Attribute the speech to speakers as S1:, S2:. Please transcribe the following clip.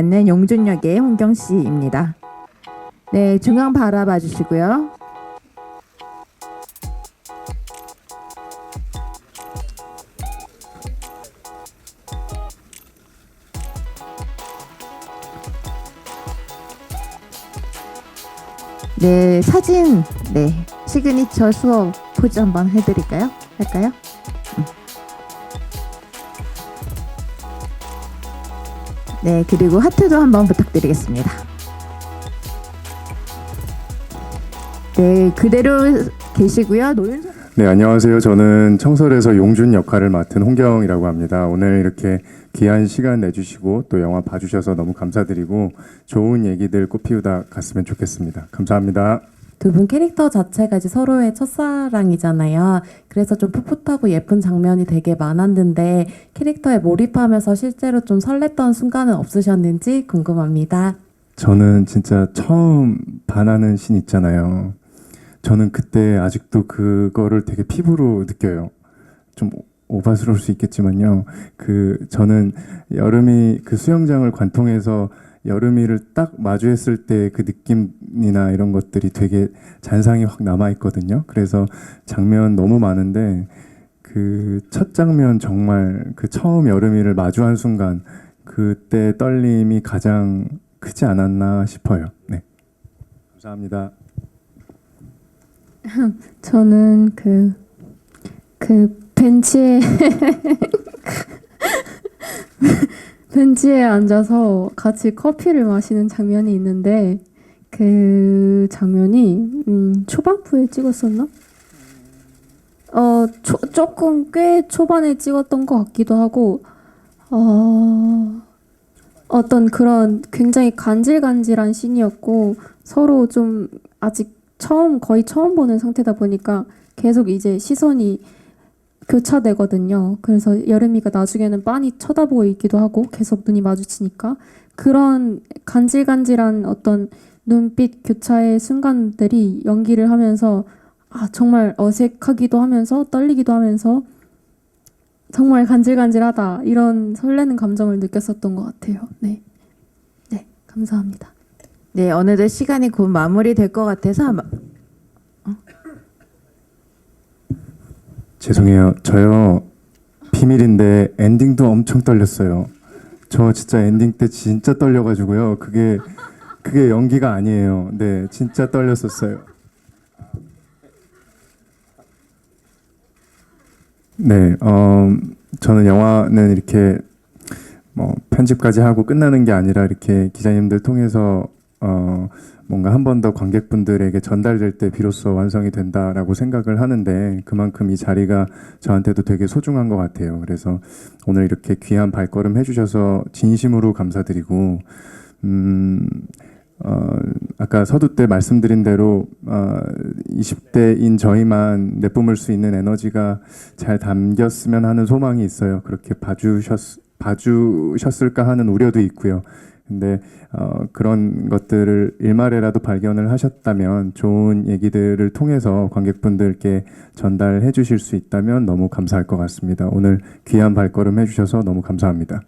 S1: 있는 용준역의 홍경 씨입니다. 네, 중앙 바라봐 주시고요. 네, 사진, 네, 시그니처 수업 포즈 한번 해드릴까요? 할까요? 음. 네, 그리고 하트도 한번 부탁드리겠습니다. 네, 그대로 계시고요. 노윤석
S2: 네, 안녕하세요. 저는 청설에서 용준 역할을 맡은 홍경이라고 합니다. 오늘 이렇게 귀한 시간 내주시고 또 영화 봐주셔서 너무 감사드리고 좋은 얘기들 꽃피우다 갔으면 좋겠습니다. 감사합니다.
S3: 두 분 캐릭터 자체가 이제 서로의 첫사랑이잖아요. 그래서 좀 풋풋하고 예쁜 장면이 되게 많았는데 캐릭터에 몰입하면서 실제로 좀 설렜던 순간은 없으셨는지 궁금합니다.
S2: 저는 진짜 처음 반하는 신 있잖아요. 저는 그때 아직도 그거를 되게 피부로 느껴요. 좀 오바스러울 수 있겠지만요. 그 저는 여름이 그 수영장을 관통해서 여름이를 딱 마주했을 때 그 느낌이나 이런 것들이 되게 잔상이 확 남아 있거든요. 그래서 장면 너무 많은데 그 첫 장면 정말 그 처음 여름이를 마주한 순간 그때 떨림이 가장 크지 않았나 싶어요. 네. 감사합니다.
S4: 저는 그, 그 벤치에 벤치에 앉아서 같이 커피를 마시는 장면이 있는데 그 장면이 음, 초반부에 찍었었나? 어 초, 조금 꽤 초반에 찍었던 것 같기도 하고 어, 어떤 그런 굉장히 간질간질한 씬이었고 서로 좀 아직 처음 거의 처음 보는 상태다 보니까 계속 이제 시선이 교차되거든요. 그래서 여름이가 나중에는 빤히 쳐다보고 있기도 하고 계속 눈이 마주치니까 그런 간질간질한 어떤 눈빛 교차의 순간들이 연기를 하면서 아 정말 어색하기도 하면서 떨리기도 하면서 정말 간질간질하다 이런 설레는 감정을 느꼈었던 것 같아요. 네, 네 감사합니다.
S1: 네, 어느덧 시간이 곧 마무리될 것 같아서 아마-
S2: 죄송해요. 저요 비밀인데 엔딩도 엄청 떨렸어요. 저 진짜 엔딩 때 진짜 떨려가지고요. 그게 그게 연기가 아니에요. 네, 진짜 떨렸었어요. 네, 어, 저는 영화는 이렇게 뭐 편집까지 하고 끝나는 게 아니라 이렇게 기자님들 통해서 어, 뭔가 한 번 더 관객분들에게 전달될 때 비로소 완성이 된다라고 생각을 하는데 그만큼 이 자리가 저한테도 되게 소중한 것 같아요. 그래서 오늘 이렇게 귀한 발걸음 해주셔서 진심으로 감사드리고 음, 어, 아까 서두 때 말씀드린 대로 어, 20대인 저희만 내뿜을 수 있는 에너지가 잘 담겼으면 하는 소망이 있어요. 그렇게 봐주셨 봐주셨을까 하는 우려도 있고요. 근데 어, 그런 것들을 일말에라도 발견을 하셨다면 좋은 얘기들을 통해서 관객분들께 전달해 주실 수 있다면 너무 감사할 것 같습니다. 오늘 귀한 발걸음 해주셔서 너무 감사합니다.